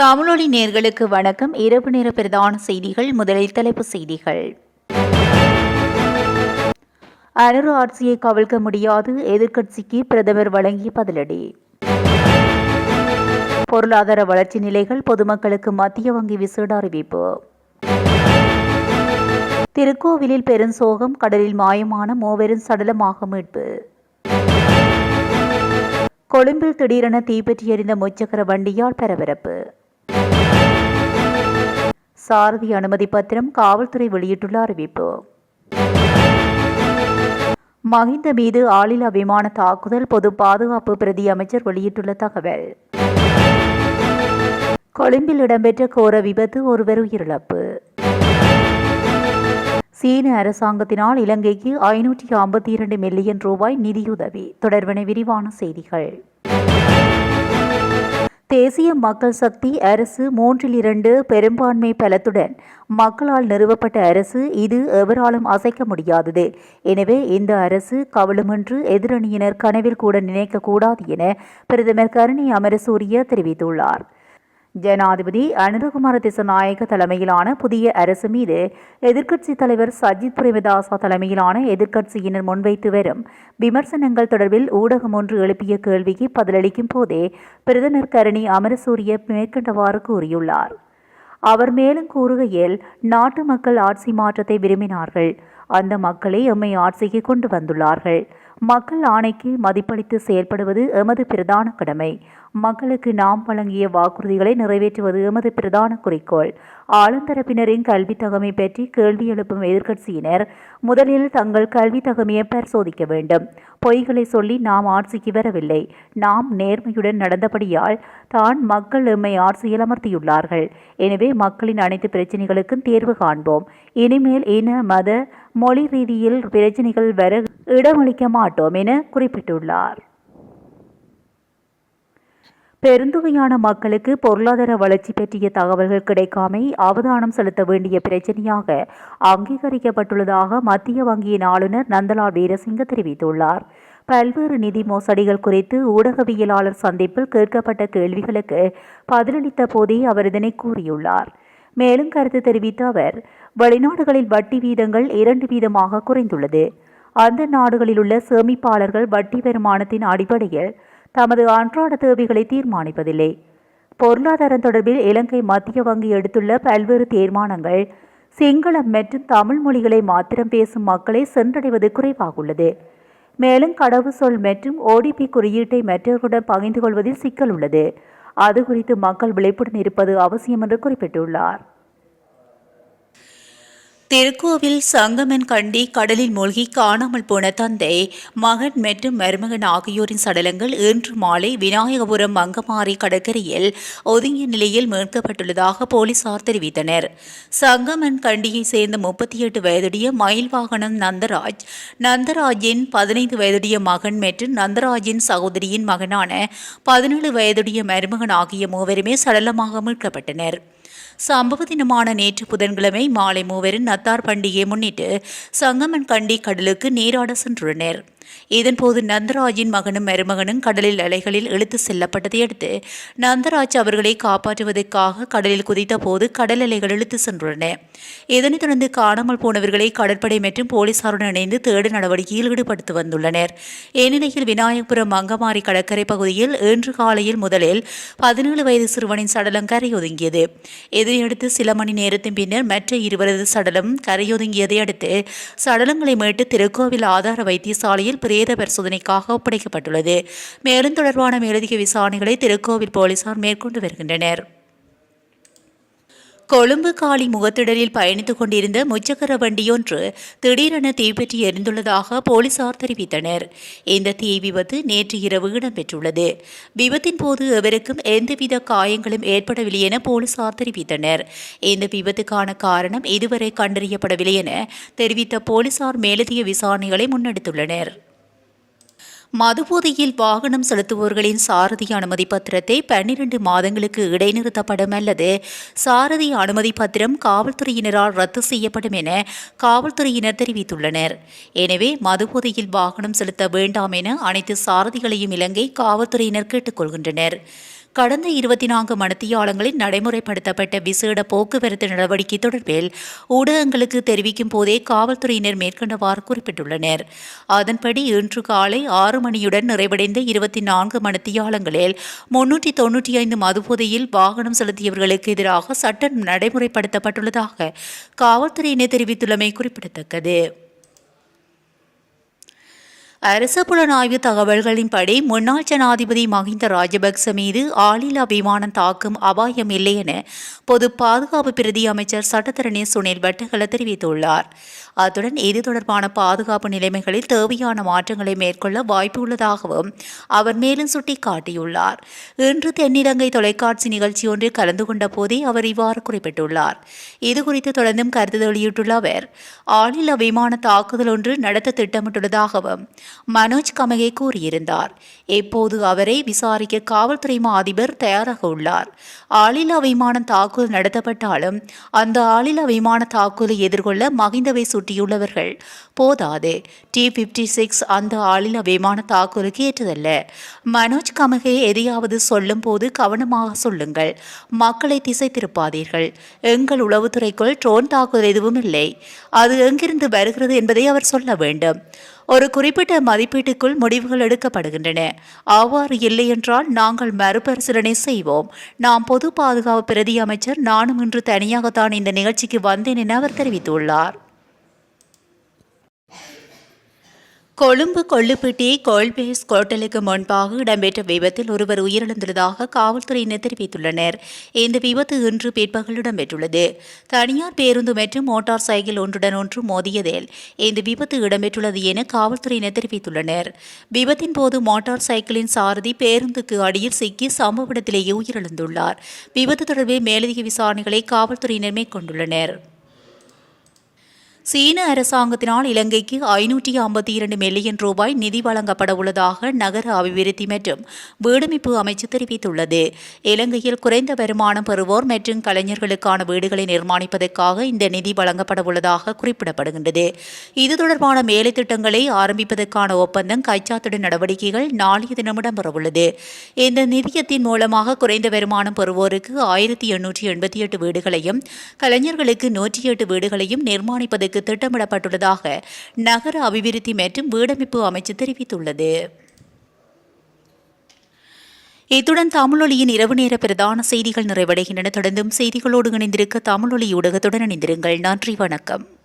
தமிழொலி நேர்களுக்கு வணக்கம். இரவு நேர பிரதான செய்திகள் முதலில் தலைப்பு செய்திகள். அனுரு ஆட்சியை கவிழ்க்க முடியாது எதிர்க்கட்சிக்கு பிரதமர் வழங்கிய பதிலடி. பொருளாதார வளர்ச்சி நிலைகள் பொதுமக்களுக்கு மத்திய வங்கி விசேட அறிவிப்பு. திருக்கோவிலில் பெருஞ்சோகம் கடலில் மாயமான மூவரும் சடலமாக மீட்பு. கொழும்பில் திடீரென தீப்பற்றி எறிந்த முச்சக்கர வண்டியால் பரபரப்பு. சாரதி அனுமதி பத்திரம் காவல்துறை வெளியிட்டுள்ள அறிவிப்பு. மஹிந்த மீது ஆளில்லா விமான தாக்குதல் பொது பாதுகாப்பு பிரதி அமைச்சர் வெளியிட்டுள்ள தகவல். கொழும்பில் இடம்பெற்ற கோர விபத்து ஒருவர் உயிரிழப்பு. சீன அரசாங்கத்தினால் இலங்கைக்கு ஐநூற்றி ஐம்பத்தி இரண்டு மில்லியன் ரூபாய் நிதியுதவி. தொடர்பான விரிவான செய்திகள். தேசிய மக்கள் சக்தி அரசு மூன்றில் இரண்டு பெரும்பான்மை பலத்துடன் மக்களால் நிறுவப்பட்ட அரசு இது எவராலும் அசைக்க முடியாதது. எனவே இந்த அரசு கவலுமின்றி எதிரணியினர் கனவில் கூட நினைக்கக்கூடாது என பிரதமர் கருணி அமரசூரிய தெரிவித்துள்ளார். ஜனாதிபதி அனுரகுமார திசநாயக தலைமையிலான புதிய அரசு மீது எதிர்க்கட்சித் தலைவர் சஜித் பிரேமதாசா தலைமையிலான எதிர்க்கட்சியினர் முன்வைத்து வரும் விமர்சனங்கள் தொடர்பில் ஊடகம் ஒன்று எழுப்பிய கேள்விக்கு பதிலளிக்கும் போதே பிரதமர் கரணி அமரசூரிய மேற்கண்டவாறு கூறியுள்ளார். அவர் மேலும் கூறுகையில் நாட்டு மக்கள் ஆட்சி மாற்றத்தை விரும்பினார்கள். அந்த மக்களை எம்மை ஆட்சிக்கு கொண்டு வந்துள்ளார்கள். மக்கள் ஆணைக்கு மதிப்பளித்து செயல்படுவது எமது பிரதான கடமை. மக்களுக்கு நாம் வழங்கிய வாக்குறுதிகளை நிறைவேற்றுவது எமது பிரதான குறிக்கோள். ஆளுந்தரப்பினரின் கல்வி தகமை பற்றி கேள்வி எழுப்பும் எதிர்க்கட்சியினர் முதலில் தங்கள் கல்வி தகமையை பரிசோதிக்க வேண்டும். பொய்களை சொல்லி நாம் ஆட்சிக்கு வரவில்லை. நாம் நேர்மையுடன் நடந்தபடியால் தான் மக்கள் எம்மை ஆட்சியில் அமர்த்தியுள்ளார்கள். எனவே மக்களின் அனைத்து பிரச்சனைகளுக்கும் தேர்வு காண்போம். இனிமேல் இன மத மொழி ரீதியில் பிரச்சனைகள் வர இடமளிக்க மாட்டோம் என குறிப்பிட்டுள்ளார். பெருந்தொகையான மக்களுக்கு பொருளாதார வளர்ச்சி பற்றிய தகவல்கள் கிடைக்காமை அவதானம் செலுத்த வேண்டிய பிரச்சனையாக அங்கீகரிக்கப்பட்டுள்ளதாக மத்திய வங்கியின் ஆளுநர் நந்தலால் வீரசிங்க தெரிவித்துள்ளார். பல்வேறு நிதி மோசடிகள் குறித்து ஊடகவியலாளர் சந்திப்பில் கேட்கப்பட்ட கேள்விகளுக்கு பதிலளித்த போதே அவர் இதனை கூறியுள்ளார். மேலும் கருத்து தெரிவித்த அவர் வெளிநாடுகளில் வட்டி வீதங்கள் இரண்டு வீதமாக குறைந்துள்ளது. அந்த நாடுகளில் உள்ள சேமிப்பாளர்கள் வட்டி வருமானத்தின் அடிப்படையில் தமது அன்றாட தேவைகளை தீர்மானிப்பதில்லை. பொருளாதாரம் தொடர்பில் இலங்கை மத்திய வங்கி எடுத்துள்ள பல்வேறு தீர்மானங்கள் சிங்களம் மற்றும் தமிழ் மொழிகளை மாத்திரம் பேசும் மக்களை சென்றடைவது குறைவாகுள்ளது. மேலும் கடவு சொல் மற்றும் ஓடிபி குறியீட்டை மற்றவர்களுடன் பகிர்ந்து கொள்வதில் சிக்கல் உள்ளது. அது குறித்து மக்கள் விழிப்புடன் இருப்பது அவசியம் என்று குறிப்பிட்டுள்ளார். திருக்கோவில் சங்கமன் கண்டி கடலில் மூழ்கி காணாமல் போன தந்தை மகன் மற்றும் மருமகன் ஆகியோரின் சடலங்கள் இன்று மாலை விநாயகபுரம் மங்கமாரி கடற்கரையில் ஒதுங்கிய நிலையில் மீட்கப்பட்டுள்ளதாக போலீசார் தெரிவித்தனர். சங்கமன் கண்டியை சேர்ந்த முப்பத்தி எட்டு வயதுடைய மயில் வாகனம் நந்தராஜ் நந்தராஜின் பதினைந்து வயதுடைய மகன் மற்றும் நந்தராஜின் சகோதரியின் மகனான பதினேழு வயதுடைய மருமகன் ஆகிய மூவருமே சடலமாக மீட்கப்பட்டனர். சம்பவ தினமான நேற்று புதன்கிழமை மாலை மூவரின் நத்தார் பண்டிகையை முன்னிட்டு சங்கமன் கண்டி கடலுக்கு நீராட சென்றுள்ளனர். இதன்போது நந்தராஜின் மகனும் மருமகனும் கடலில் அலைகளில் இழுத்து செல்லப்பட்டதை அடுத்து நந்தராஜ் அவர்களை காப்பாற்றுவதற்காக கடலில் குதித்த போது கடல் அலைகள் இழுத்து சென்றுள்ளன. இதனைத் தொடர்ந்து காணாமல் போனவர்களை கடற்படை மற்றும் போலீசாருடன் இணைந்து தேடு நடவடிக்கையில் ஈடுபடுத்தி வந்துள்ளனர். இந்நிலையில் விநாயகபுரம் மங்கமாரி கடற்கரை பகுதியில் இன்று காலையில் முதலில் பதினேழு வயது சிறுவனின் சடலம் கரையொதுங்கியது. இதனையடுத்து சில மணி நேரத்தின் பின்னர் மற்ற இருவரது சடலம் கரையொதுங்கியதை அடுத்து சடலங்களை மீட்டு திருக்கோவில் ஆதார வைத்தியசாலையில் பிரேத பரிசோதனைக்காக ஒப்படைக்கப்பட்டுள்ளது. மேலும் தொடர்பான மேலதிக விசாரணைகளை திருக்கோவில் போலீசார் மேற்கொண்டு வருகின்றனர். கொழும்பு காலி முகத்திடலில் பயணித்துக் கொண்டிருந்த முச்சக்கர வண்டியொன்று திடீரென தீப்பற்றி எரிந்துள்ளதாக போலீசார் தெரிவித்தனர். இந்த தீ விபத்து நேற்று இரவு இடம்பெற்றுள்ளது. விபத்தின் போது எவருக்கும் எந்தவித காயங்களும் ஏற்படவில்லை என போலீசார் தெரிவித்தனர். இந்த விபத்துக்கான காரணம் இதுவரை கண்டறியப்படவில்லை என தெரிவித்த போலீசார் மேலதிக விசாரணைகளை முன்னெடுத்துள்ளனர். மதுபோதையில் வாகனம் செலுத்துவோர்களின் சாரதி அனுமதி பத்திரத்தை பன்னிரண்டு மாதங்களுக்கு இடைநிறுத்தப்படும் அல்லது சாரதி அனுமதி பத்திரம் காவல்துறையினரால் ரத்து செய்யப்படும் என காவல்துறையினர் தெரிவித்துள்ளனர். எனவே மதுபோதையில் வாகனம் செலுத்த வேண்டாம் என அனைத்து சாரதிகளையும் இலங்கை காவல்துறையினர் கேட்டுக்கொள்கின்றனர். கடந்த இருபத்தி நான்கு மணித்தியாலங்களில் நடைமுறைப்படுத்தப்பட்ட விசேட போக்குவரத்து நடவடிக்கை தொடர்பில் ஊடகங்களுக்கு தெரிவிக்கும் போதே காவல்துறையினர் மேற்கொண்டவாறு குறிப்பிட்டுள்ளனர். அதன்படி இன்று காலை ஆறு மணியுடன் நிறைவடைந்த இருபத்தி நான்கு மணித்தியாலங்களில் முன்னூற்றி தொன்னூற்றி ஐந்து மதுபோதையில் வாகனம் செலுத்தியவர்களுக்கு எதிராக சட்டம் நடைமுறைப்படுத்தப்பட்டுள்ளதாக காவல்துறையினர் தெரிவித்துள்ளமை குறிப்பிடத்தக்கது. அரச புலனாய்வு தகவல்களின்படி முன்னாள் ஜனாதிபதி மஹிந்த ராஜபக்ச மீது ஆளில்லா விமானம் தாக்கும் அபாயம் இல்லை என பொது பாதுகாப்பு பிரதி அமைச்சர் சட்டத்தரணி சுனில் வட்டகல தெரிவித்துள்ளார். அத்துடன் இது தொடர்பான பாதுகாப்பு நிலைமைகளில் தேவையான மாற்றங்களை மேற்கொள்ள வாய்ப்பு உள்ளதாகவும் அவர் மேலும் சுட்டிக்காட்டியுள்ளார். இன்று தென்னிலங்கை தொலைக்காட்சி நிகழ்ச்சி ஒன்றில் கலந்து கொண்ட போதே அவர் இவ்வாறு குறிப்பிட்டுள்ளார். இதுகுறித்து தொடர்ந்தும் கருத்து வெளியிட்டுள்ள அவர் ஆளில்லா விமான தாக்குதல் ஒன்று நடத்த திட்டமிட்டுள்ளதாகவும் மனோஜ் கமகே கூறியிருந்தார். இப்போது அவரை விசாரிக்க காவல்துறை மா அதிபர் தயாராக உள்ளார். ஆளில்லா விமானம் தாக்குதல் நடத்தப்பட்டாலும் அந்த ஆளில்லா விமான தாக்குதலை எதிர்கொள்ள மகிந்தவை சுட்டியுள்ளவர்கள். போதாது. டி பிப்டி சிக்ஸ் அந்த ஆளில்லா விமான தாக்குதலுக்கு ஏற்றதல்ல. மனோஜ் கமகே எதையாவது சொல்லும் போது கவனமாக சொல்லுங்கள். மக்களை திசை திருப்பாதீர்கள் எங்கள் உளவுத்துறைக்குள் ட்ரோன் தாக்குதல் எதுவும் இல்லை. அது எங்கிருந்து வருகிறது என்பதை அவர் சொல்ல வேண்டும். ஒரு குறிப்பிட்ட மதிப்பீட்டுக்குள் முடிவுகள் எடுக்கப்படுகின்றன. அவ்வாறு இல்லையென்றால் நாங்கள் மறுபரிசீலனை செய்வோம். நாம் பொது பாதுகாப்பு பிரதி அமைச்சர் நானும் இன்று தனியாகத்தான் இந்த நிகழ்ச்சிக்கு வந்தேன் என அவர் தெரிவித்துள்ளார். கொழும்பு கொள்ளுப்பட்டி கோல்பேஸ் கோட்டலுக்கு முன்பாக இடம்பெற்ற விபத்தில் ஒருவர் உயிரிழந்துள்ளதாக காவல்துறையினர் தெரிவித்துள்ளனர். இந்த விபத்து இன்று பிற்பகல் இடம்பெற்றுள்ளது. தனியார் பேருந்து மற்றும் மோட்டார் சைக்கிள் ஒன்றுடன் ஒன்று மோதியதில் இந்த விபத்து இடம்பெற்றுள்ளது என காவல்துறையினர் தெரிவித்துள்ளனர். விபத்தின் போது மோட்டார் சைக்கிளின் சாரதி பேருந்துக்கு அடியில் சிக்கி சம்பவ இடத்திலேயே உயிரிழந்துள்ளார். விபத்து தொடர்பில் மேலதிக விசாரணைகளை காவல்துறையினர் மேற்கொண்டுள்ளனர். சீன அரசாங்கத்தினால் இலங்கைக்கு ஐநூற்றி ஐம்பத்தி இரண்டு மில்லியன் ரூபாய் நிதி வழங்கப்பட உள்ளதாக நகர அபிவிருத்தி மற்றும் வீடமைப்பு அமைச்சு தெரிவித்துள்ளது. இலங்கையில் குறைந்த வருமானம் பெறுவோர் மற்றும் கலைஞர்களுக்கான வீடுகளை நிர்மாணிப்பதற்காக இந்த நிதி வழங்கப்பட உள்ளதாக குறிப்பிடப்படுகின்றது. இது தொடர்பான மேலை திட்டங்களை ஆரம்பிப்பதற்கான ஒப்பந்தம் கைச்சாத்திட நடவடிக்கைகள் நாளைய தினம் இடம்பெறவுள்ளது. இந்த நிதியத்தின் மூலமாக குறைந்த வருமானம் பெறுவோருக்கு ஆயிரத்தி எண்ணூற்றி எண்பத்தி எட்டு வீடுகளையும் கலைஞர்களுக்கு நூற்றி எட்டு வீடுகளையும் நிர்மாணிப்பதற்கு திட்டமிடப்பட்டுள்ளதாக நகர அபிவிருத்தி மற்றும் வீடமைப்பு அமைச்சு தெரிவித்துள்ளது. இத்துடன் தமிழொலியின் இரவு நேர பிரதான செய்திகள் நிறைவடைகின்றன. தொடர்ந்தும் செய்திகளோடு இணைந்திருக்க தமிழொலி ஊடகத்துடன் இணைந்திருங்கள். நன்றி வணக்கம்.